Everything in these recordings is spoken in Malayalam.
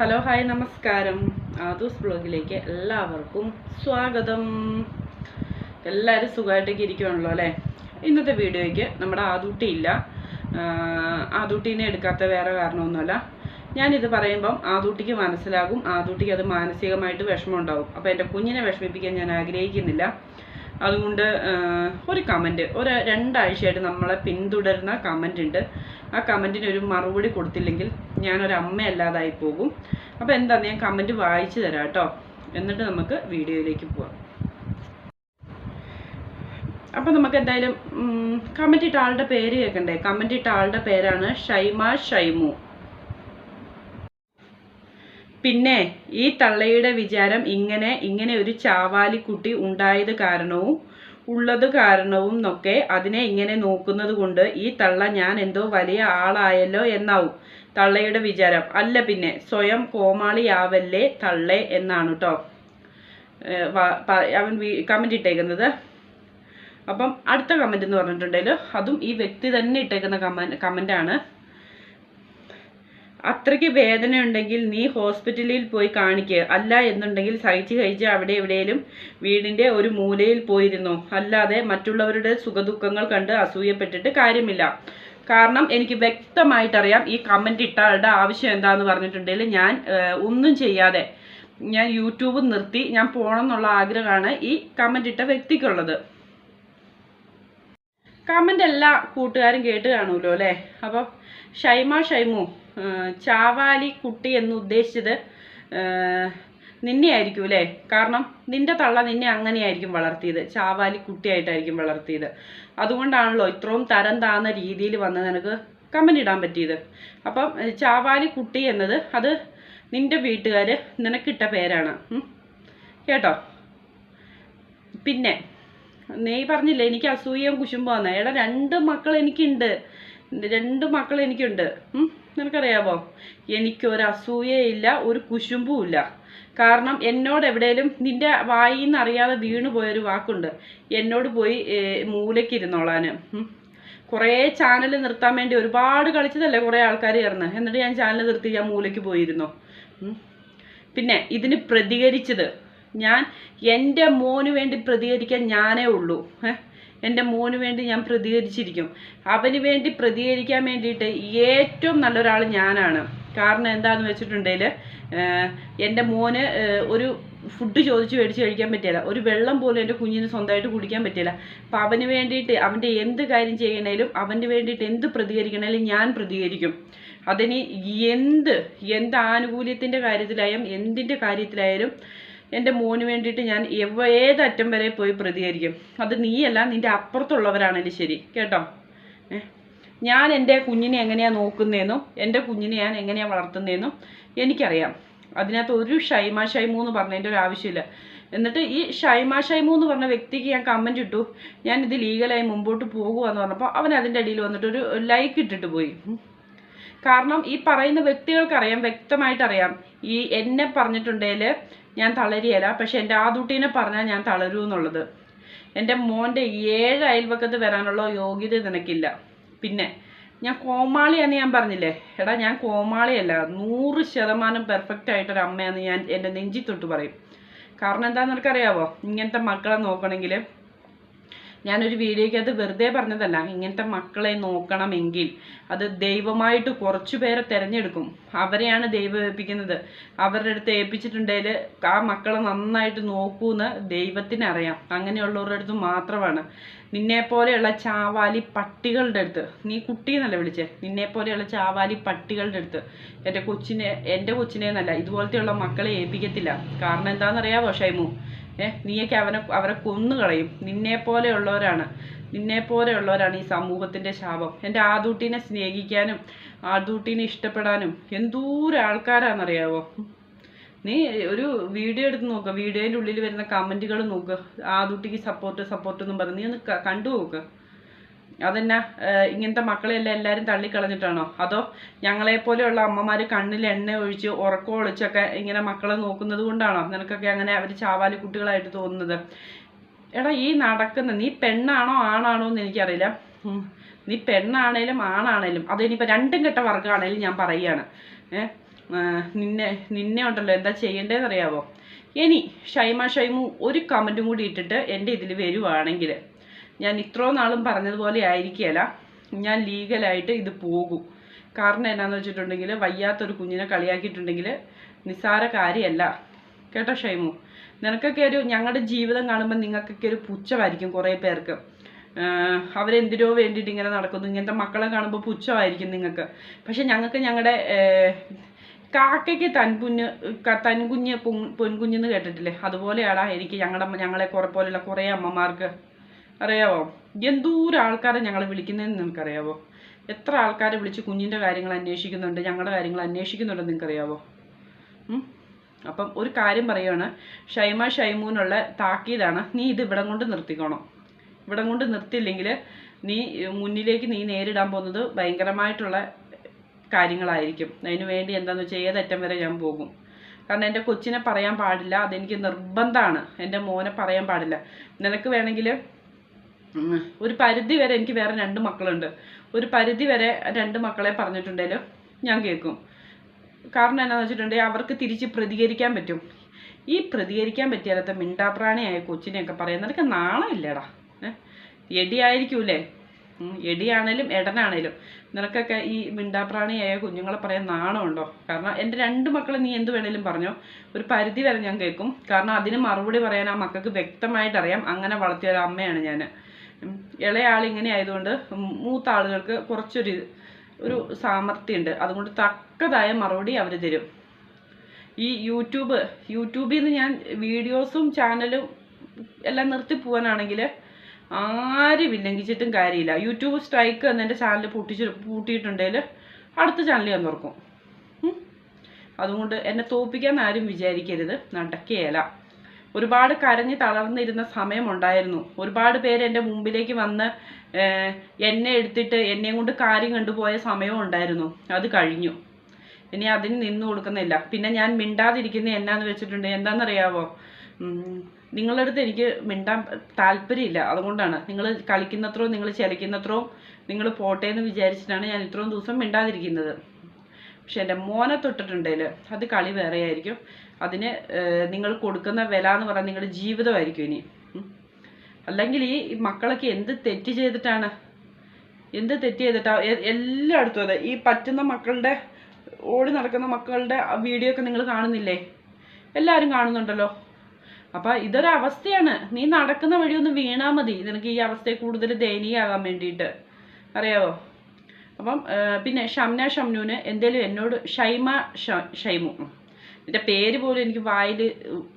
ഹലോ ഹായ് നമസ്കാരം. ആദൂസ് ബ്ലോഗിലേക്ക് എല്ലാവർക്കും സ്വാഗതം. എല്ലാവരും സുഖമായിട്ടൊക്കെ ഇരിക്കുവാണല്ലോ അല്ലേ? ഇന്നത്തെ വീഡിയോയ്ക്ക് നമ്മുടെ ആദൂട്ടി ഇല്ല. ആദൂട്ടീനെ എടുക്കാത്ത വേറെ കാരണമൊന്നുമല്ല. ഞാനിത് പറയുമ്പം ആദൂട്ടിക്ക് മനസ്സിലാകും. ആദൂട്ടിക്ക് അത് മാനസികമായിട്ട് വിഷമം ഉണ്ടാവും അപ്പോൾ എന്റെ കുഞ്ഞിനെ വിഷമിപ്പിക്കാൻ ഞാൻ ആഗ്രഹിക്കുന്നില്ല. അതുകൊണ്ട് ഒരു കമന്റ് ഒരു രണ്ടാഴ്ചയായിട്ട് നമ്മളെ പിന്തുടരുന്ന കമന്റ് ഉണ്ട്. ആ കമന്റിന് ഒരു മറുപടി കൊടുത്തില്ലെങ്കിൽ ഞാനൊരു അമ്മയല്ലാതായി പോകും. അപ്പോൾ എന്താണ് ഞാൻ കമന്റ് വായിച്ചു തരാം കേട്ടോ. എന്നിട്ട് നമുക്ക് വീഡിയോയിലേക്ക് പോവാം. അപ്പോൾ നമുക്ക് എന്തായാലും കമന്റ് ഇട്ട ആളുടെ പേര് കേൾക്കണ്ടേ? കമന്റ് ഇട്ട ആളുടെ പേരാണ് ഷൈമ ഷൈമു. പിന്നെ ഈ തള്ളയുടെ വിചാരം ഇങ്ങനെ ഇങ്ങനെ ഒരു ചാവാലിക്കുട്ടി ഉണ്ടായത് കാരണവും ഉള്ളത് കാരണവും എന്നൊക്കെ അതിനെ ഇങ്ങനെ നോക്കുന്നത് കൊണ്ട് ഈ തള്ള ഞാൻ എന്തോ വലിയ ആളായല്ലോ എന്നാവും തള്ളയുടെ വിചാരം. അല്ല പിന്നെ സ്വയം കോമാളിയാവല്ലേ തള്ളെ എന്നാണ് കേട്ടോ അവൻ കമന്റ് ഇട്ടേക്കുന്നത്. അപ്പം അടുത്ത കമന്റ് എന്ന് പറഞ്ഞിട്ടുണ്ടെങ്കിൽ അതും ഈ വ്യക്തി തന്നെ ഇട്ടേക്കുന്ന കമന്റ് കമന്റാണ് അത്രയ്ക്ക് വേദന ഉണ്ടെങ്കിൽ നീ ഹോസ്പിറ്റലിൽ പോയി കാണിക്കുക അല്ല എന്നുണ്ടെങ്കിൽ സഹിച്ച് കഴിച്ച് അവിടെ എവിടെയും വീടിന്റെ ഒരു മൂലയിൽ പോയിരുന്നു. അല്ലാതെ മറ്റുള്ളവരുടെ സുഖദുഃഖങ്ങൾ കണ്ട് അസൂയപ്പെട്ടിട്ട് കാര്യമില്ല. കാരണം എനിക്ക് വ്യക്തമായിട്ടറിയാം ഈ കമന്റ് ഇട്ട ആളുടെ ആവശ്യം എന്താണെന്ന് പറഞ്ഞിട്ടുണ്ടെങ്കിൽ ഞാൻ ഒന്നും ചെയ്യാതെ ഞാൻ യൂട്യൂബ് നിർത്തി ഞാൻ പോകണം എന്നുള്ള ആഗ്രഹമാണ് ഈ കമന്റ് ഇട്ട വ്യക്തിക്കുള്ളത്. കമന്റ് എല്ലാ കൂട്ടുകാരും കേട്ട് കാണുമല്ലോ അല്ലേ? അപ്പം ഷൈമ ഷൈമു ചാവാലി കുട്ടി എന്ന് ഉദ്ദേശിച്ചത് നിന്നെയായിരിക്കും അല്ലേ? കാരണം നിന്റെ തള്ള നിന്നെ അങ്ങനെയായിരിക്കും വളർത്തിയത്. ചാവാലി കുട്ടിയായിട്ടായിരിക്കും വളർത്തിയത്. അതുകൊണ്ടാണല്ലോ ഇത്രയും തരം താന്ന രീതിയിൽ വന്ന് നിനക്ക് കമന്റ് ഇടാൻ പറ്റിയത്. അപ്പം ചാവാലി കുട്ടി എന്നത് അത് നിന്റെ വീട്ടുകാർ നിനക്കിട്ട പേരാണ്. കേട്ടോ? പിന്നെ നീ പറഞ്ഞില്ലേ എനിക്ക് അസൂയയും കുശുമ്പാന്ന് എടാ രണ്ട് മക്കൾ എനിക്കുണ്ട്. രണ്ട് മക്കൾ എനിക്കുണ്ട്. ഉം, നിനക്കറിയാവോ എനിക്ക് ഒരു അസൂയയില്ല ഒരു കുശുമ്പും ഇല്ല കാരണം എന്നോട് എവിടെയും നിന്റെ വായിൽ നിന്ന് അറിയാതെ വീണു പോയൊരു വാക്കുണ്ട്. എന്നോട് പോയി മൂലയ്ക്ക് ഇരുന്നോളാന്. കുറേ ചാനൽ നിർത്താൻ വേണ്ടി ഒരുപാട് കളിച്ചതല്ലേ കുറേ ആൾക്കാർ ചേർന്ന്. എന്നിട്ട് ഞാൻ ചാനൽ നിർത്തി ഞാൻ മൂലയ്ക്ക് പോയിരുന്നു. പിന്നെ ഇതിന് പ്രതികരിച്ചത് ഞാൻ എന്റെ മോന് വേണ്ടി പ്രതികരിക്കാൻ ഞാനേ ഉള്ളൂ. ഏ? എന്റെ മോന് വേണ്ടി ഞാൻ പ്രതികരിച്ചിരിക്കും. അവന് വേണ്ടി പ്രതികരിക്കാൻ വേണ്ടിയിട്ട് ഏറ്റവും നല്ലൊരാൾ ഞാനാണ്. കാരണം എന്താണെന്ന് വെച്ചിട്ടുണ്ടെങ്കിൽ എന്റെ മോന് ഒരു ഫുഡ് ചോദിച്ച് മേടിച്ച് കഴിക്കാൻ പറ്റില്ല ഒരു വെള്ളം പോലും എന്റെ കുഞ്ഞിന് സ്വന്തമായിട്ട് കുടിക്കാൻ പറ്റില്ല അപ്പം അവന് വേണ്ടിയിട്ട് അവന്റെ എന്ത് കാര്യം ചെയ്യണേലും അവന് വേണ്ടിയിട്ട് എന്ത് പ്രതികരിക്കണേലും ഞാൻ പ്രതികരിക്കും. അതിന് എന്ത് എന്ത് ആനുകൂല്യത്തിന്റെ കാര്യത്തിലായാലും എന്തിന്റെ കാര്യത്തിലായാലും എന്റെ മോന് വേണ്ടിയിട്ട് ഞാൻ എവ ഏതറ്റം വരെ പോയി പ്രതികരിക്കും? അത് നീയല്ല നിന്റെ അപ്പുറത്തുള്ളവരാണെങ്കിലും ശരി. കേട്ടോ? ഞാൻ എന്റെ കുഞ്ഞിനെ എങ്ങനെയാണ് നോക്കുന്നതെന്നും എന്റെ കുഞ്ഞിനെ ഞാൻ എങ്ങനെയാണ് വളർത്തുന്നതെന്നും എനിക്കറിയാം. അതിനകത്ത് ഒരു ഷൈമ ഷൈമൂ എന്ന് പറഞ്ഞതിന്റെ ഒരു ആവശ്യമില്ല. എന്നിട്ട് ഈ ഷൈമ ഷൈമൂ എന്ന് പറഞ്ഞ വ്യക്തിക്ക് ഞാൻ കമന്റ് ഇട്ടു. ഞാൻ ഇത് ലീഗലായി മുമ്പോട്ട് പോകുകയെന്ന് പറഞ്ഞപ്പോൾ അവൻ അതിന്റെ അടിയിൽ വന്നിട്ട് ഒരു ലൈക്ക് ഇട്ടിട്ട് പോയി. കാരണം ഈ പറയുന്ന വ്യക്തികൾക്കറിയാം വ്യക്തമായിട്ടറിയാം. ഈ എന്നെ പറഞ്ഞിട്ടുണ്ടെങ്കിൽ ഞാൻ തളരിയല്ല. പക്ഷെ എന്റെ ആദൂട്ടീനെ പറഞ്ഞാൽ ഞാൻ തളരൂ എന്നുള്ളത് എന്റെ മോന്റെ ഏഴ് അയൽവക്കത്ത് വരാനുള്ള യോഗ്യത നിനക്കില്ല. പിന്നെ ഞാൻ കോമാളിയാന്ന് ഞാൻ പറഞ്ഞില്ലേ? എടാ ഞാൻ കോമാളിയല്ല. നൂറ് ശതമാനം പെർഫെക്റ്റ് ആയിട്ടൊരു അമ്മയാന്ന് ഞാൻ എന്റെ നെഞ്ചി തൊട്ട് പറയും. കാരണം എന്താണെന്ന് നിനക്കറിയാവോ? ഇങ്ങനത്തെ മക്കളെ നോക്കണമെങ്കിൽ ഞാനൊരു വീഡിയോയ്ക്കകത്ത് വെറുതെ പറഞ്ഞതല്ല. ഇങ്ങനത്തെ മക്കളെ നോക്കണമെങ്കിൽ അത് ദൈവമായിട്ട് കുറച്ചു പേരെ തിരഞ്ഞെടുക്കും. അവരെയാണ് ദൈവം ഏൽപ്പിക്കുന്നത്. അവരുടെ അടുത്ത് ഏൽപ്പിച്ചിട്ടുണ്ടെങ്കിൽ ആ മക്കളെ നന്നായിട്ട് നോക്കൂന്ന് ദൈവത്തിന് അറിയാം. അങ്ങനെയുള്ളവരുടെ അടുത്ത് മാത്രമാണ്. നിന്നെ പോലെയുള്ള ചാവാലി പട്ടികളുടെ അടുത്ത്. നീ കുട്ടി എന്നല്ല വിളിച്ചേ. നിന്നെ പോലെയുള്ള ചാവാലി പട്ടികളുടെ അടുത്ത്. എന്റെ കൊച്ചിനെ എന്റെ കൊച്ചിനെ എന്നല്ല ഇതുപോലത്തെയുള്ള മക്കളെ ഏൽപ്പിക്കത്തില്ല. കാരണം എന്താണെന്നറിയാമോ ഷൈമു? ഏ നീയൊക്കെ അവനെ അവരെ കൊന്നു കളയും നിന്നെ പോലെയുള്ളവരാണ് നിന്നെ പോലെയുള്ളവരാണ് ഈ സമൂഹത്തിന്റെ ശാപം. എന്റെ ആദൂട്ടീനെ സ്നേഹിക്കാനും ആദൂട്ടീനെ ഇഷ്ടപ്പെടാനും എന്തോരം ആൾക്കാരാണെന്നറിയാവോ? നീ ഒരു വീഡിയോ എടുത്ത് നോക്കുക വീഡിയോയുടെ ഉള്ളിൽ വരുന്ന കമന്റുകൾ നോക്കുക ആദൂട്ടിക്ക് സപ്പോർട്ട് സപ്പോർട്ട് എന്നും പറഞ്ഞ് നീ ഒന്ന് കണ്ടു നോക്കുക അതെന്നാ? ഇങ്ങനത്തെ മക്കളെല്ലാം എല്ലാവരും തള്ളിക്കളഞ്ഞിട്ടാണോ? അതോ ഞങ്ങളെപ്പോലെയുള്ള അമ്മമാർ കണ്ണിൽ എണ്ണ ഒഴിച്ച് ഉറക്കം ഒളിച്ചൊക്കെ ഇങ്ങനെ മക്കളെ നോക്കുന്നത് കൊണ്ടാണോ? നിനക്കൊക്കെ അങ്ങനെ അവർ ചാവാലി കുട്ടികളായിട്ട് തോന്നുന്നത്. എടാ ഈ നടക്കുന്ന നീ പെണ്ണാണോ ആണാണോ എന്ന് എനിക്കറിയില്ല. നീ പെണ്ണാണേലും ആണാണേലും അതിനിപ്പോൾ രണ്ടും കെട്ട വർഗമാണേലും ഞാൻ പറയുകയാണ്. നിന്നെ നിന്നെ ഉണ്ടല്ലോ എന്താ ചെയ്യേണ്ടതെന്ന് അറിയാവോ ഇനി ഷൈമ ഷൈമു ഒരു കമന്റും കൂടി ഇട്ടിട്ട് എന്റെ ഇതിൽ വരുവാണെങ്കിൽ ഞാൻ ഇത്രയും നാളും പറഞ്ഞതുപോലെ ആയിരിക്കുകയല്ല ഞാൻ ലീഗലായിട്ട് ഇത് പോകും. കാരണം എന്നാന്ന് വെച്ചിട്ടുണ്ടെങ്കിൽ വയ്യാത്തൊരു കുഞ്ഞിനെ കളിയാക്കിയിട്ടുണ്ടെങ്കിൽ നിസ്സാര കാര്യമല്ല കേട്ടോ ഷൈമു? നിനക്കൊക്കെ ഒരു ഞങ്ങളുടെ ജീവിതം കാണുമ്പോൾ നിങ്ങൾക്കൊക്കെ ഒരു പുച്ഛമായിരിക്കും കുറേ പേർക്ക്. അവരെന്തിനോ വേണ്ടിയിട്ട് ഇങ്ങനെ നടക്കുന്നു. ഇങ്ങനത്തെ മക്കളെ കാണുമ്പോൾ പുച്ഛമായിരിക്കും നിങ്ങൾക്ക് പക്ഷെ ഞങ്ങൾക്ക് ഞങ്ങളുടെ കാക്കയ്ക്ക് തൻകുഞ്ഞ് ക- തൻകുഞ്ഞ് പൊൻ പൊൻകുഞ്ഞെന്ന് കേട്ടിട്ടില്ലേ? അതുപോലെയാടാ എനിക്ക് ഞങ്ങളുടെ ഞങ്ങളെ കുറെ പോലെയുള്ള കുറേ അമ്മമാർക്ക്. അറിയാവോ? എന്തോരം ആൾക്കാരെ ഞങ്ങൾ വിളിക്കുന്നതെന്ന് നിനക്കറിയാവോ എത്ര ആൾക്കാരെ വിളിച്ച് കുഞ്ഞിന്റെ കാര്യങ്ങൾ അന്വേഷിക്കുന്നുണ്ട് ഞങ്ങളുടെ കാര്യങ്ങൾ അന്വേഷിക്കുന്നുണ്ടെന്ന് നിനക്കറിയാവോ അപ്പം ഒരു കാര്യം പറയുകയാണ് ഷൈമ ഷൈമൂനുള്ള താക്കീതാണ് നീ ഇത് ഇവിടം കൊണ്ട് നിർത്തിക്കോണം. ഇവിടം കൊണ്ട് നിർത്തിയില്ലെങ്കിൽ നീ മുന്നിലേക്ക് നീ നേരിടാൻ പോകുന്നത് ഭയങ്കരമായിട്ടുള്ള കാര്യങ്ങളായിരിക്കും. അതിന് വേണ്ടി എന്താണെന്ന് വെച്ചാൽ ഏതറ്റം വരെ ഞാൻ പോകും. കാരണം എന്റെ കൊച്ചിനെ പറയാൻ പാടില്ല അതെനിക്ക് നിർബന്ധമാണ് എന്റെ മോനെ പറയാൻ പാടില്ല. നിനക്ക് വേണമെങ്കിൽ ഒരു പരിധി വരെ എനിക്ക് വേറെ രണ്ട് മക്കളുണ്ട്. ഒരു പരിധി വരെ രണ്ട് മക്കളെ പറഞ്ഞിട്ടുണ്ടെങ്കിലും ഞാൻ കേൾക്കും. കാരണം എന്നാന്ന് വെച്ചിട്ടുണ്ടെങ്കിൽ അവർക്ക് തിരിച്ച് പ്രതികരിക്കാൻ പറ്റും. ഈ പ്രതികരിക്കാൻ പറ്റിയാലത്തെ മിണ്ടാപ്രാണിയായ കൊച്ചിനെയൊക്കെ പറയാൻ നിനക്ക് നാണമില്ലടാ. എടിയായിരിക്കൂലേ എടിയാണേലും എടനാണേലും. നിനക്കൊക്കെ ഈ മിണ്ടാപ്രാണിയായ കുഞ്ഞുങ്ങളെ പറയാൻ നാണമുണ്ടോ? കാരണം എന്റെ രണ്ട് മക്കളെ നീ എന്ത് വേണേലും പറഞ്ഞോ. ഒരു പരിധി വരെ ഞാൻ കേൾക്കും. കാരണം അതിന് മറുപടി പറയാൻ ആ മക്കൾക്ക് വ്യക്തമായിട്ട് അറിയാം അങ്ങനെ വളർത്തിയ ഒരു അമ്മയാണ് ഞാൻ. ഉം, ഇളയ ഇങ്ങനെ ആയതുകൊണ്ട് മൂത്ത ആളുകൾക്ക് കുറച്ചൊരു ഒരു സാമർഥ്യമുണ്ട്. അതുകൊണ്ട് തക്കതായ മറുപടി അവർ തരും. ഈ യൂട്യൂബ് യൂട്യൂബിൽ നിന്ന് ഞാൻ വീഡിയോസും ചാനലും എല്ലാം നിർത്തി പോകാനാണെങ്കിൽ ആരും വില്ലങ്കിച്ചിട്ടും കാര്യമില്ല. യൂട്യൂബ് സ്ട്രൈക്ക് എന്ന് എന്റെ ചാനൽ പൂട്ടിച്ച് പൂട്ടിയിട്ടുണ്ടെങ്കിൽ അടുത്ത ചാനൽ ഞാൻ തുറക്കും. അതുകൊണ്ട് എന്നെ തോപ്പിക്കാൻ ആരും വിചാരിക്കരുത്. നടക്കുകയില്ല ഒരുപാട് കരഞ്ഞ് തളർന്നിരുന്ന സമയമുണ്ടായിരുന്നു. ഒരുപാട് പേര് എന്റെ മുമ്പിലേക്ക് വന്ന് എന്നെ എടുത്തിട്ട് എന്നെയും കൊണ്ട് കാര്യം കണ്ടുപോയ സമയവും ഉണ്ടായിരുന്നു. അത് കഴിഞ്ഞു. ഇനി അതിന് നിന്നു കൊടുക്കുന്നില്ല. പിന്നെ ഞാൻ മിണ്ടാതിരിക്കുന്ന എന്നാന്ന് വെച്ചിട്ടുണ്ട്. എന്താണെന്നറിയാവോ നിങ്ങളുടെ അടുത്ത് എനിക്ക് മിണ്ടാൻ താല്പര്യമില്ല. അതുകൊണ്ടാണ്. നിങ്ങൾ കളിക്കുന്നത്രയും നിങ്ങൾ ചിലക്കുന്നത്രയും നിങ്ങൾ പോട്ടെ എന്ന് വിചാരിച്ചിട്ടാണ് ഞാൻ ഇത്രയും ദിവസം മിണ്ടാതിരിക്കുന്നത്. പക്ഷെ എന്റെ മോനെ തൊട്ടിട്ടുണ്ടെങ്കിൽ അത് കളി വേറെയായിരിക്കും. അതിന് നിങ്ങൾ കൊടുക്കുന്ന വില എന്ന് പറഞ്ഞാൽ നിങ്ങളുടെ ജീവിതമായിരിക്കും ഇനി. അല്ലെങ്കിൽ ഈ മക്കളൊക്കെ എന്ത് തെറ്റ് ചെയ്തിട്ടാണ്? എന്ത് തെറ്റ് ചെയ്തിട്ടാ? എ- എല്ലായിടത്തും അതെ. ഈ പറ്റുന്ന മക്കളുടെ ഓടി നടക്കുന്ന മക്കളുടെ വീഡിയോ ഒക്കെ നിങ്ങൾ കാണുന്നില്ലേ? എല്ലാവരും കാണുന്നുണ്ടല്ലോ. അപ്പം ഇതൊരു അവസ്ഥയാണ് നീ നടക്കുന്ന വഴി ഒന്ന് വീണാ മതി. നിനക്ക് ഈ അവസ്ഥയെ കൂടുതൽ ദയനീയമാകാൻ വേണ്ടിയിട്ട്. അറിയാവോ? അപ്പം പിന്നെ ഷംന ഷംനുവിന് എന്തേലും എന്നോട് ഷൈമ ഷൈമു. എന്റെ പേര് പോലും എനിക്ക് വായിൽ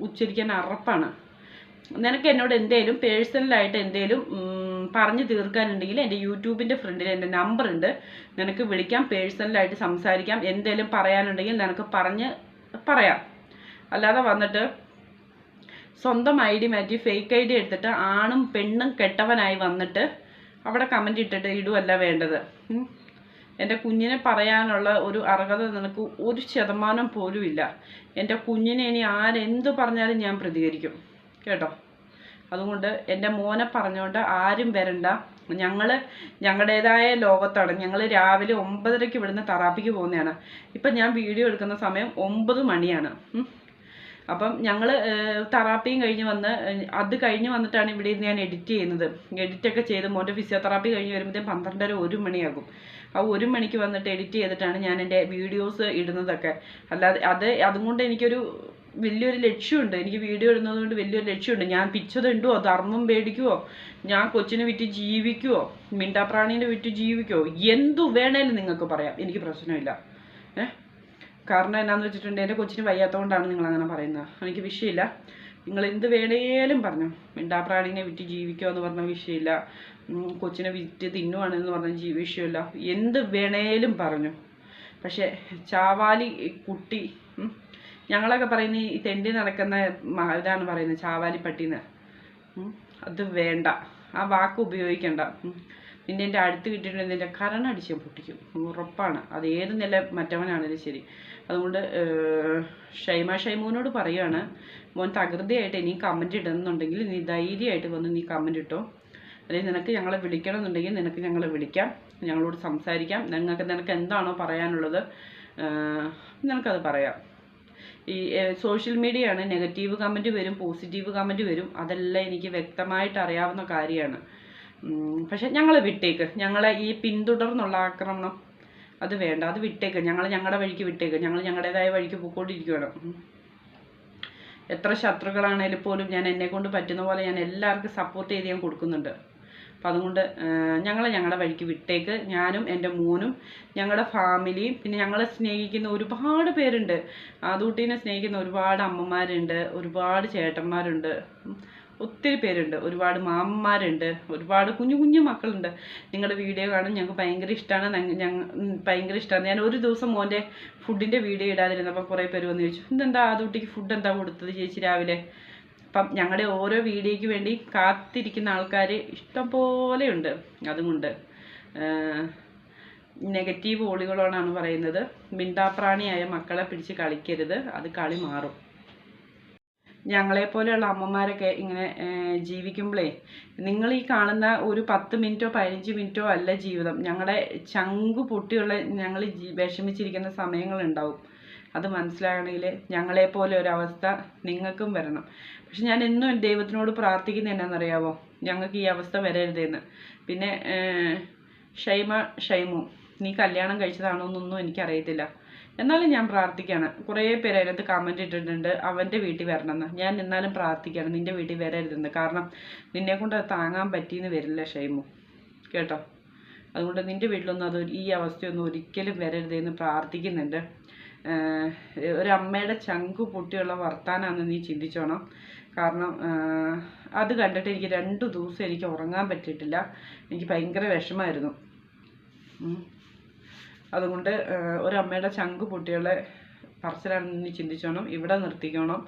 ഉച്ചരിക്കാൻ അറപ്പാണ്. നിനക്ക് എന്നോട് എന്തേലും പേഴ്സണലായിട്ട് എന്തേലും പറഞ്ഞു തീർക്കാനുണ്ടെങ്കിൽ എന്റെ യൂട്യൂബിന്റെ ഫ്രണ്ടിൽ എന്റെ നമ്പർ ഉണ്ട്. നിനക്ക് വിളിക്കാം പേഴ്സണലായിട്ട് സംസാരിക്കാം എന്തേലും പറയാനുണ്ടെങ്കിൽ നിനക്ക് പറഞ്ഞ് പറയാം. അല്ലാതെ വന്നിട്ട് സ്വന്തം ഐ ഡി മാറ്റി ഫേക്ക് ഐ ഡി എടുത്തിട്ട് ആണും പെണ്ണും കെട്ടവനായി വന്നിട്ട് അവിടെ കമന്റ് ഇട്ടിട്ട് ഇടുവല്ല വേണ്ടത്. എന്റെ കുഞ്ഞിനെ പറയാനുള്ള ഒരു അർഹത നിനക്ക് ഒരു ശതമാനം പോലും ഇല്ല. എന്റെ കുഞ്ഞിനെ ഇനി ആരെന്ത് പറഞ്ഞാലും ഞാൻ പ്രതികരിക്കും. കേട്ടോ? അതുകൊണ്ട് എന്റെ മോനെ പറഞ്ഞുകൊണ്ട് ആരും വരണ്ട. ഞങ്ങൾ ഞങ്ങളുടേതായ ലോകത്താണ്. ഞങ്ങൾ രാവിലെ ഒമ്പതരയ്ക്ക് ഇവിടുന്ന് തറാപ്പിക്ക് പോകുന്നതാണ്. ഇപ്പം ഞാൻ വീഡിയോ എടുക്കുന്ന സമയം ഒമ്പത് മണിയാണ്. അപ്പം ഞങ്ങൾ തെറാപ്പിയും കഴിഞ്ഞ് വന്ന് അത് കഴിഞ്ഞ് വന്നിട്ടാണ് ഇവിടെ ഞാൻ എഡിറ്റ് ചെയ്യുന്നത്. എഡിറ്റൊക്കെ ചെയ്ത് മോന്റെ ഫിസിയോതെറാപ്പി കഴിഞ്ഞ് വരുമ്പോഴത്തേക്കും പന്ത്രണ്ടര ഒരു മണിയാകും. ആ ഒരു മണിക്ക് വന്നിട്ട് എഡിറ്റ് ചെയ്തിട്ടാണ് ഞാൻ എന്റെ വീഡിയോസ് ഇടുന്നതൊക്കെ. അല്ലാതെ അത് അതുകൊണ്ട് എനിക്കൊരു വലിയൊരു ലക്ഷ്യമുണ്ട്. എനിക്ക് വീഡിയോ ഇടുന്നത് കൊണ്ട് വലിയൊരു ലക്ഷ്യമുണ്ട്. ഞാൻ പിച്ചത് ഉണ്ടോ ധർമ്മം പേടിക്കുവോ? ഞാൻ കൊച്ചിനെ വിറ്റ് ജീവിക്കുവോ? മിണ്ടാപ്രാണീനെ വിറ്റ് ജീവിക്കുവോ? എന്തു വേണേലും നിങ്ങൾക്ക് പറയാം. എനിക്ക് പ്രശ്നമില്ല. ഏഹ് കാരണം എന്നാന്ന് വെച്ചിട്ടുണ്ടെങ്കിൽ എന്റെ കൊച്ചിന് വയ്യാത്തതുകൊണ്ടാണ് നിങ്ങൾ അങ്ങനെ പറയുന്നത്. എനിക്ക് വിഷയമില്ല. നിങ്ങൾ എന്ത് വേണേലും പറഞ്ഞു. മിണ്ടാപ്രാണിനെ വിറ്റ് ജീവിക്കുക എന്ന് പറഞ്ഞ വിഷയമില്ല. കൊച്ചിനെ വിറ്റ് തിന്നുവാണെന്ന് പറഞ്ഞ ജീ വിഷയമില്ല. എന്ത് വേണേലും പറഞ്ഞു. പക്ഷേ ചാവാലി കുട്ടി ഞങ്ങളൊക്കെ പറയുന്ന ഈ തെണ്ടി നടക്കുന്ന ഇതാണ് പറയുന്നത് ചാവാലി പട്ടീന്ന് അത് വേണ്ട. ആ വാക്ക് ഉപയോഗിക്കണ്ട. നിന്നെ അടുത്ത് കിട്ടിയിട്ടുണ്ടെങ്കിൽ നിന്റെ കരണടിച്ച് ഞാൻ പൊട്ടിക്കും. ഉറപ്പാണ്. അത് ഏത് നില മറ്റവനാണെങ്കിലും ശരി. അതുകൊണ്ട് ഷൈമ ഷൈമോനോട് പറയുകയാണ് മോൻ തകൃതിയായിട്ട് ഇനി കമന്റ് ഇടുന്നുണ്ടെങ്കിൽ നീ ധൈര്യമായിട്ട് വന്ന് നീ കമന്റ് ഇട്ടോ. അല്ലെങ്കിൽ നിനക്ക് ഞങ്ങളെ വിളിക്കണം എന്നുണ്ടെങ്കിൽ നിനക്ക് ഞങ്ങളെ വിളിക്കാം. ഞങ്ങളോട് സംസാരിക്കാം. നിങ്ങൾക്ക് നിനക്ക് എന്താണോ പറയാനുള്ളത് നിനക്കത് പറയാം. ഈ സോഷ്യൽ മീഡിയയാണ് നെഗറ്റീവ് കമന്റ് വരും പോസിറ്റീവ് കമന്റ് വരും. അതെല്ലാം എനിക്ക് വ്യക്തമായിട്ട് അറിയാവുന്ന കാര്യമാണ്. പക്ഷെ ഞങ്ങൾ വിട്ടേക്ക്. ഞങ്ങളെ ഈ പിന്തുടർന്നുള്ള ആക്രമണം അത് വേണ്ട. അത് വിട്ടേക്ക്. ഞങ്ങൾ ഞങ്ങളുടെ വഴിക്ക് വിട്ടേക്ക്. ഞങ്ങൾ ഞങ്ങളുടേതായ വഴിക്ക് പോയിക്കൊണ്ടിരിക്കുകയാണ്. എത്ര ശത്രുക്കളാണേലും പോലും ഞാൻ എന്നെ കൊണ്ട് പറ്റുന്ന പോലെ ഞാൻ എല്ലാവർക്കും സപ്പോർട്ട് ചെയ്ത് ഞാൻ കൊടുക്കുന്നുണ്ട്. അപ്പം അതുകൊണ്ട് ഞങ്ങൾ ഞങ്ങളുടെ വഴിക്ക് വിട്ടേക്ക്. ഞാനും എന്റെ മോനും ഞങ്ങളുടെ ഫാമിലിയും പിന്നെ ഞങ്ങളെ സ്നേഹിക്കുന്ന ഒരുപാട് പേരുണ്ട്. ആദൂട്ടീനെ സ്നേഹിക്കുന്ന ഒരുപാട് അമ്മമാരുണ്ട്. ഒരുപാട് ചേട്ടന്മാരുണ്ട്. ഒത്തിരി പേരുണ്ട്. ഒരുപാട് മാമന്മാരുണ്ട്. ഒരുപാട് കുഞ്ഞു കുഞ്ഞു മക്കളുണ്ട്. നിങ്ങളുടെ വീഡിയോ കാണാൻ ഞങ്ങൾക്ക് ഭയങ്കര ഇഷ്ടമാണ് ഞങ്ങൾ ഭയങ്കര ഇഷ്ടമാണ് ഞാൻ ഒരു ദിവസം മോന്റെ ഫുഡിന്റെ വീഡിയോ ഇടാതിരുന്നപ്പോൾ കുറേ പേര് വന്ന് ചോദിച്ചു ഇതെന്താ കുട്ടിക്ക് ഫുഡ് എന്താ കൊടുത്തത് ചേച്ചി രാവിലെ? അപ്പം ഞങ്ങളുടെ ഓരോ വീഡിയോയ്ക്ക് വേണ്ടി കാത്തിരിക്കുന്ന ആൾക്കാർ ഇഷ്ടംപോലെ ഉണ്ട്. അതുകൊണ്ട് നെഗറ്റീവ് ഓളികളോടാണ് പറയുന്നത്. മിണ്ടാപ്രാണിയായ മക്കളെ പിടിച്ച് കളിക്കരുത്. അത് കളി മാറും. ഞങ്ങളെപ്പോലെയുള്ള അമ്മമാരൊക്കെ ഇങ്ങനെ ജീവിക്കുമ്പോഴേ നിങ്ങൾ ഈ കാണുന്ന ഒരു പത്ത് മിനിറ്റോ പതിനഞ്ച് മിനിറ്റോ അല്ല ജീവിതം. ഞങ്ങളുടെ ചങ്കു പൊട്ടിയുള്ള ഞങ്ങൾ വിഷമിച്ചിരിക്കുന്ന സമയങ്ങളുണ്ടാവും. അത് മനസ്സിലാകണമെങ്കിൽ ഞങ്ങളെപ്പോലെ ഒരു അവസ്ഥ നിങ്ങൾക്കും വരണം. പക്ഷെ ഞാൻ എന്നും ദൈവത്തിനോട് പ്രാർത്ഥിക്കുന്നത് എന്നാണെന്നറിയാവോ ഞങ്ങൾക്ക് ഈ അവസ്ഥ വരരുതെന്ന്. പിന്നെ ഷൈമ ഷൈമു നീ കല്യാണം കഴിച്ചതാണോ എന്നൊന്നും എനിക്കറിയത്തില്ല. എന്നാലും ഞാൻ പ്രാർത്ഥിക്കുകയാണ് കുറേ പേര് അതിനകത്ത് കമന്റ് ഇട്ടിട്ടുണ്ട്. അവന്റെ വീട്ടിൽ വരണമെന്ന്. ഞാൻ എന്നാലും പ്രാർത്ഥിക്കുകയാണ് നിന്റെ വീട്ടിൽ വരരുതെന്ന്. കാരണം നിന്നെ കൊണ്ട് അത് താങ്ങാൻ പറ്റിയെന്ന് വരില്ല ഷൈമു. കേട്ടോ? അതുകൊണ്ട് നിന്റെ വീട്ടിലൊന്നും അത് ഈ അവസ്ഥയൊന്നും ഒരിക്കലും വരരുതെന്ന് പ്രാർത്ഥിക്കുന്നുണ്ട്. ഒരമ്മയുടെ ചങ്ക് പൊട്ടിയുള്ള വർത്താനാന്ന് നീ ചിന്തിച്ചോണം. കാരണം അത് കണ്ടിട്ട് എനിക്ക് രണ്ടു ദിവസം എനിക്ക് ഉറങ്ങാൻ പറ്റിയിട്ടില്ല. എനിക്ക് ഭയങ്കര വിഷമായിരുന്നു. അതുകൊണ്ട് ഒരു ഒരമ്മയുടെ ചങ്ക് പൊട്ടിയുള്ള പറച്ചിലാണെന്ന് ചിന്തിച്ചോണം. ഇവിടെ നിർത്തിക്കോണം.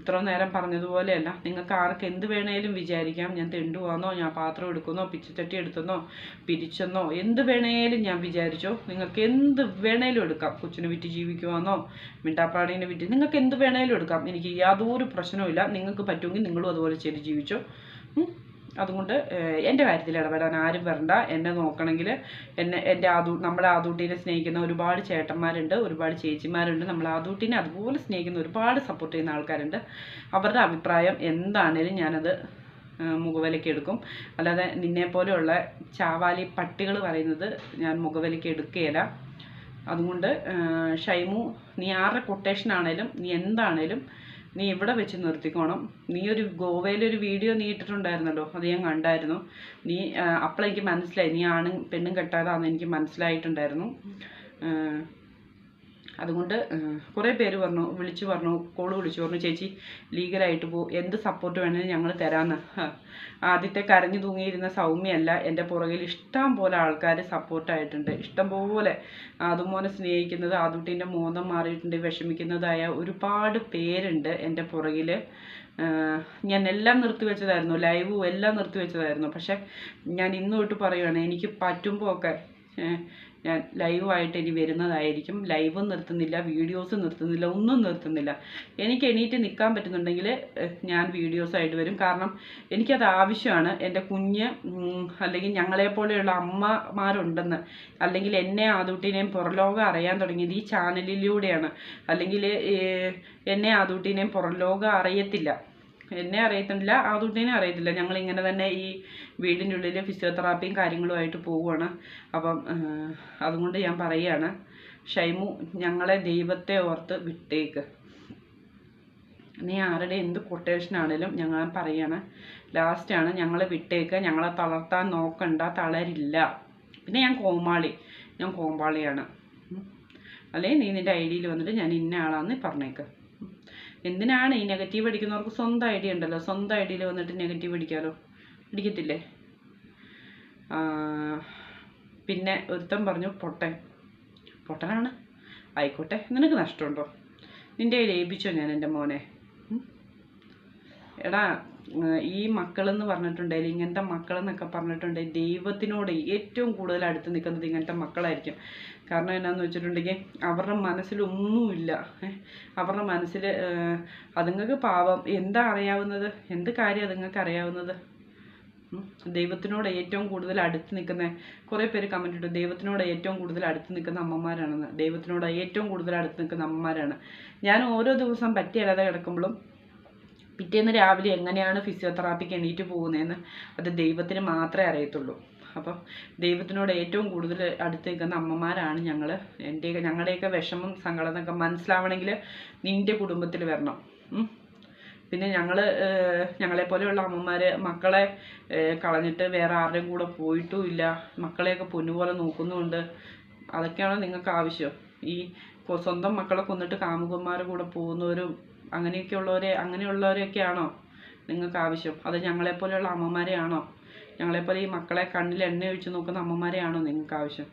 ഇത്ര നേരം പറഞ്ഞതുപോലെയല്ല. നിങ്ങൾക്ക് ആർക്ക് എന്ത് വേണേലും വിചാരിക്കാം. ഞാൻ തെണ്ടുവാന്നോ ഞാൻ പാത്രം എടുക്കുന്നോ പിച്ചച്ചട്ടി എടുത്തെന്നോ പിരിച്ചെന്നോ എന്ത് വേണേലും ഞാൻ വിചാരിച്ചോ. നിങ്ങൾക്ക് എന്ത് വേണേലും എടുക്കാം. കൊച്ചിനെ വിറ്റ് ജീവിക്കുവാന്നോ മിണ്ടാപ്രാണീനെ വിറ്റ് നിങ്ങൾക്ക് എന്ത് വേണേലും എടുക്കാം. എനിക്ക് യാതൊരു പ്രശ്നവുമില്ല. നിങ്ങൾക്ക് പറ്റുമെങ്കിൽ നിങ്ങളും അതുപോലെ ചെയ്ത് ജീവിച്ചോ. അതുകൊണ്ട് എന്റെ കാര്യത്തിൽ ഇടപെടാൻ ആരും വരണ്ട. എന്നെ നോക്കണമെങ്കിൽ എന്നെ എന്റെ ആദൂ നമ്മുടെ ആദൂട്ടീനെ സ്നേഹിക്കുന്ന ഒരുപാട് ചേട്ടന്മാരുണ്ട് ഒരുപാട് ചേച്ചിമാരുണ്ട്. നമ്മൾ ആദൂട്ടീനെ അതുപോലെ സ്നേഹിക്കുന്ന ഒരുപാട് സപ്പോർട്ട് ചെയ്യുന്ന ആൾക്കാരുണ്ട്. അവരുടെ അഭിപ്രായം എന്താണേലും ഞാനത് മുഖവിലയ്ക്ക് എടുക്കും. അല്ലാതെ നിന്നെ പോലെയുള്ള ചാവാലി പട്ടികൾ പറയുന്നത് ഞാൻ മുഖവിലയ്ക്ക് എടുക്കുകയില്ല. അതുകൊണ്ട് ഷൈമു നീ ആരുടെ കൊട്ടേഷൻ ആണേലും നീ എന്താണേലും നീ ഇവിടെ വെച്ച് നിർത്തിക്കോണം. നീ ഒരു ഗോവയിലൊരു വീഡിയോ നീ ഇട്ടിട്ടുണ്ടായിരുന്നല്ലോ. അത് ഞാൻ കണ്ടായിരുന്നു. നീ അപ്പോഴെനിക്ക് മനസ്സിലായി. നീ ആണും പെണ്ണും കെട്ടാതാന്ന് എനിക്ക് മനസ്സിലായിട്ടുണ്ടായിരുന്നു. അതുകൊണ്ട് കുറേ പേര് പറഞ്ഞു വിളിച്ചു പറഞ്ഞു കോൾ വിളിച്ചു പറഞ്ഞു ചേച്ചി ലീഗലായിട്ട് പോ എന്ത് സപ്പോർട്ട് വേണമെങ്കിലും ഞങ്ങൾ തരാമെന്ന്. ആദ്യത്തെ കരഞ്ഞു തൂങ്ങിയിരുന്ന സൗമ്യല്ല എന്റെ പുറകിൽ ഇഷ്ടം പോലെ ആൾക്കാർ സപ്പോർട്ടായിട്ടുണ്ട് ഇഷ്ടം പോലെ അതുമോനെ സ്നേഹിക്കുന്നത് ആദുട്ടീന്റെ മോന്തം മാറിയിട്ടുണ്ട് വിഷമിക്കുന്നതായ ഒരുപാട് പേരുണ്ട് എന്റെ പുറകിൽ ഞാൻ എല്ലാം നിർത്തിവെച്ചതായിരുന്നു ലൈവും എല്ലാം നിർത്തിവെച്ചതായിരുന്നു പക്ഷെ ഞാൻ ഇന്ന് തൊട്ട് പറയുവാണ് എനിക്ക് പറ്റുമ്പോൾ ഒക്കെ ഞാൻ ലൈവായിട്ട് ഇനി വരുന്നതായിരിക്കും. ലൈവും നിർത്തുന്നില്ല വീഡിയോസും നിർത്തുന്നില്ല ഒന്നും നിർത്തുന്നില്ല. എനിക്ക് എണീറ്റ് നിൽക്കാൻ പറ്റുന്നുണ്ടെങ്കിൽ ഞാൻ വീഡിയോസായിട്ട് വരും. കാരണം എനിക്കത് ആവശ്യമാണ്. എന്റെ കുഞ്ഞ് അല്ലെങ്കിൽ ഞങ്ങളെപ്പോലെയുള്ള അമ്മമാരുണ്ടെന്ന് അല്ലെങ്കിൽ എന്നെ ആദൂട്ടിനെയും പുറലോകം അറിയാൻ തുടങ്ങിയത് ഈ ചാനലിലൂടെയാണ്. അല്ലെങ്കിൽ എന്നെ ആദൂട്ടിനെയും പുറലോകം അറിയത്തില്ല. എന്നെ അറിയത്തില്ല. ആദൂട്ടിനെ അറിയത്തില്ല. ഞങ്ങൾ ഇങ്ങനെ തന്നെ ഈ വീടിന്റെ ഉള്ളിൽ ഫിസിയോതെറാപ്പിയും കാര്യങ്ങളുമായിട്ട് പോവുകയാണ് അപ്പം അതുകൊണ്ട് ഞാൻ പറയുകയാണ്. ഷൈമു ഞങ്ങളെ ദൈവത്തെ ഓർത്ത് വിട്ടേക്ക്. നീ ആരുടെ എന്ത് കൊട്ടേഷൻ ആണെങ്കിലും ഞങ്ങൾ പറയാണ്. ലാസ്റ്റാണ് ഞങ്ങളെ വിട്ടേക്ക്. ഞങ്ങളെ തളർത്താൻ നോക്കണ്ട തളരില്ല. പിന്നെ ഞാൻ കോമാളി. ഞാൻ കോമ്പാളിയാണ് അല്ലേ? നീ നിന്റെ ഐ ഡിയിൽ വന്നിട്ട് ഞാൻ ഇന്ന ആളാന്ന് പറഞ്ഞേക്ക്. എന്തിനാണ് ഈ നെഗറ്റീവ് അടിക്കുന്നവർക്ക് സ്വന്തം ഐഡിയ ഉണ്ടല്ലോ? സ്വന്തം ഐ ഡിയിൽ വന്നിട്ട് നെഗറ്റീവ് അടിക്കാലോ? അടിക്കത്തില്ലേ? പിന്നെ ഒരുത്തൻ പറഞ്ഞു പൊട്ടൻ. പൊട്ടനാണ്. ആയിക്കോട്ടെ. നിനക്ക് നഷ്ടമുണ്ടോ? നിന്റെ കയ്യിൽ ഞാൻ എന്റെ മോനെ? എടാ ഈ മക്കളെന്ന് പറഞ്ഞിട്ടുണ്ടെങ്കിൽ ഇങ്ങനത്തെ മക്കളെന്നൊക്കെ പറഞ്ഞിട്ടുണ്ടെങ്കിൽ ദൈവത്തിനോട് ഏറ്റവും കൂടുതൽ അടുത്ത് നിൽക്കുന്നത് ഇങ്ങനത്തെ മക്കളായിരിക്കും. കാരണം എന്നാന്ന് വെച്ചിട്ടുണ്ടെങ്കിൽ അവരുടെ മനസ്സിലൊന്നുമില്ല? അവരുടെ മനസ്സിൽ അതുങ്ങൾക്ക് പാവം എന്താ അറിയാവുന്നത്? എന്ത് കാര്യം അതുങ്ങൾക്ക് അറിയാവുന്നത്? ദൈവത്തിനോട് ഏറ്റവും കൂടുതൽ അടുത്ത് നിൽക്കുന്ന കുറേ പേര് കമന്റ് ഇട്ടു ദൈവത്തിനോട് ഏറ്റവും കൂടുതൽ അടുത്ത് നിൽക്കുന്ന അമ്മമാരാണെന്ന്. ദൈവത്തിനോട് ഏറ്റവും കൂടുതൽ അടുത്ത് നിൽക്കുന്ന അമ്മമാരാണ്. ഞാൻ ഓരോ ദിവസം പറ്റിയല്ലാതെ കിടക്കുമ്പോഴും പിറ്റേന്ന് രാവിലെ എങ്ങനെയാണ് ഫിസിയോതെറാപ്പിക്ക് എണീറ്റ് പോകുന്നതെന്ന് അത് ദൈവത്തിന് മാത്രമേ അറിയത്തുള്ളൂ. അപ്പം ദൈവത്തിനോട് ഏറ്റവും കൂടുതൽ അടുത്ത് നിൽക്കുന്ന അമ്മമാരാണ് ഞങ്ങൾ എന്റെയൊക്കെ ഞങ്ങളുടെയൊക്കെ വിഷമം സങ്കടമൊക്കെ മനസ്സിലാവണമെങ്കിൽ നിന്റെ കുടുംബത്തിൽ വരണം. പിന്നെ ഞങ്ങൾ ഞങ്ങളെപ്പോലെയുള്ള അമ്മമാർ മക്കളെ കളഞ്ഞിട്ട് വേറെ ആരുടെയും കൂടെ പോയിട്ടും ഇല്ല. മക്കളെയൊക്കെ പൊന്നുപോലെ നോക്കുന്നുമുണ്ട് അതൊക്കെയാണ് നിങ്ങൾക്ക് ആവശ്യം. ഈ സ്വന്തം മക്കളെ കൊന്നിട്ട് കാമുകന്മാരുടെ കൂടെ പോകുന്നവരും അങ്ങനെയൊക്കെ ഉള്ളവരെ അങ്ങനെയുള്ളവരെയൊക്കെയാണോ നിങ്ങൾക്ക് ആവശ്യം? അത് ഞങ്ങളെപ്പോലെയുള്ള അമ്മമാരെയാണോ? ഞങ്ങളെപ്പോലെ ഈ മക്കളെ കണ്ണിൽ എണ്ണ ഒഴിച്ച് നോക്കുന്ന അമ്മമാരെയാണോ നിങ്ങൾക്ക് ആവശ്യം?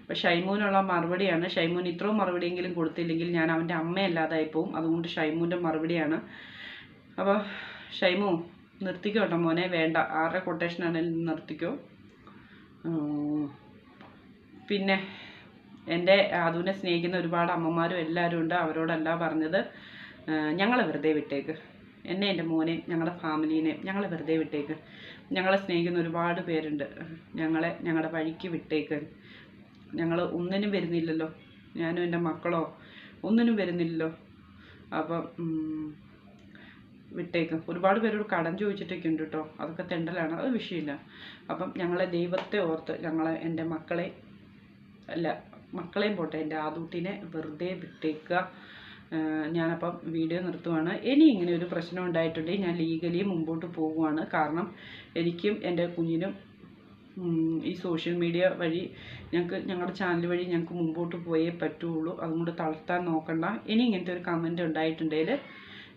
ഇപ്പം ഷൈമൂനുള്ള മറുപടിയാണ്. ഷൈമൂൻ ഇത്രയും മറുപടിയെങ്കിലും കൊടുത്തില്ലെങ്കിൽ ഞാൻ അവന്റെ അമ്മയല്ലാതായി പോവും. അതുകൊണ്ട് ഷൈമൂന്റെ മറുപടിയാണ്. അപ്പോൾ ഷൈമു നിർത്തിക്കോ കേട്ടോ മോനെ. വേണ്ട. ആരുടെ കൊട്ടേഷൻ ആണെങ്കിലും നിർത്തിക്കോ പിന്നെ എന്റെ അതുവിനെ സ്നേഹിക്കുന്ന ഒരുപാട് അമ്മമാരും എല്ലാവരും ഉണ്ട്. അവരോടല്ല പറഞ്ഞത്. ഞങ്ങളെ വെറുതെ വിട്ടേക്ക്. എന്നെ എന്റെ മോനെ ഞങ്ങളുടെ ഫാമിലീനെ ഞങ്ങളെ വെറുതെ വിട്ടേക്ക്. ഞങ്ങളെ സ്നേഹിക്കുന്ന ഒരുപാട് പേരുണ്ട്. ഞങ്ങളെ ഞങ്ങളുടെ വഴിക്ക് വിട്ടേക്ക്. ഞങ്ങൾ ഒന്നിനും വരുന്നില്ലല്ലോ. ഞാനും എന്റെ മക്കളോ ഒന്നിനും വരുന്നില്ലല്ലോ. അപ്പം വിട്ടേക്ക്. ഒരുപാട് പേരോട് കടം ചോദിച്ചിട്ടൊക്കെ ഉണ്ട് കേട്ടോ അതൊക്കെ തെണ്ടലാണ്. അത് വിഷയമില്ല. അപ്പം ഞങ്ങളെ ദൈവത്തെ ഓർത്ത് ഞങ്ങളെ എന്റെ മക്കളെ അല്ല മക്കളെയും പോട്ടെ എന്റെ ആദൂട്ടിനെ വെറുതെ വിട്ടേക്കുക. ഞാനപ്പം വീഡിയോ നിർത്തുവാണ്. ഇനി ഇങ്ങനെ ഒരു പ്രശ്നം ഉണ്ടായിട്ടുണ്ടെങ്കിൽ ഞാൻ ലീഗലി മുമ്പോട്ട് പോകുവാണ്. കാരണം എനിക്കും എന്റെ കുഞ്ഞിനും ഈ സോഷ്യൽ മീഡിയ വഴി ഞങ്ങൾക്ക് ഞങ്ങളുടെ ചാനൽ വഴി ഞങ്ങൾക്ക് മുമ്പോട്ട് പോയേ പറ്റുള്ളൂ. അതുകൊണ്ട് തളർത്താൻ നോക്കണ്ട. ഇനി ഇങ്ങനത്തെ ഒരു കമന്റ് ഉണ്ടായിട്ടുണ്ടെങ്കിൽ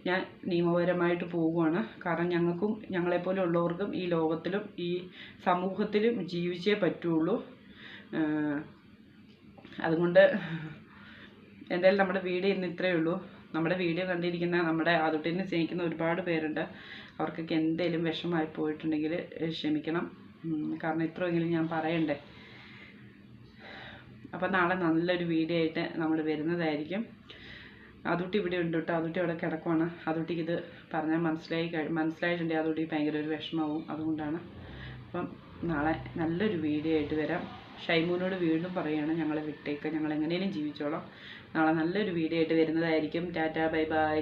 ഞാൻ നിയമപരമായിട്ട് പോവുകയാണ് കാരണം ഞങ്ങൾക്കും ഞങ്ങളെപ്പോലെ ഉള്ളവർക്കും ഈ ലോകത്തിലും ഈ സമൂഹത്തിലും ജീവിച്ചേ പറ്റുള്ളൂ. അതുകൊണ്ട് എന്തായാലും നമ്മുടെ വീഡിയോ ഇന്ന് ഇത്രയേ ഉള്ളൂ. നമ്മുടെ വീഡിയോ കണ്ടിരിക്കുന്ന നമ്മുടെ അതുട്ടിനെ സ്നേഹിക്കുന്ന ഒരുപാട് പേരുണ്ട്. അവർക്കൊക്കെ എന്തെങ്കിലും വിഷമമായി പോയിട്ടുണ്ടെങ്കിൽ ക്ഷമിക്കണം. കാരണം ഇത്രയെങ്കിലും ഞാൻ പറയണ്ടേ. അപ്പം നാളെ നല്ലൊരു വീഡിയോ ആയിട്ട് നമ്മൾ വരുന്നതായിരിക്കും. അതുട്ടി ഇവിടെ ഉണ്ട് കേട്ടോ. അതുട്ടി അവിടെ കിടക്കുവാണ്. അതുട്ടിക്ക് ഇത് പറഞ്ഞാൽ മനസ്സിലായി മനസ്സിലായിട്ടുണ്ടെങ്കിൽ അതുട്ടി ഭയങ്കര ഒരു വിഷമാവും അതുകൊണ്ടാണ്. അപ്പം നാളെ നല്ലൊരു വീഡിയോ ആയിട്ട് വരാം. ഷൈമൂനോട് വീണ്ടും പറയുകയാണ് ഞങ്ങളെ വിട്ടേക്ക്. ഞങ്ങൾ എങ്ങനെയും ജീവിച്ചോളാം. നാളെ നല്ലൊരു വീഡിയോ ആയിട്ട് വരുന്നതായിരിക്കും. Tata bye bye.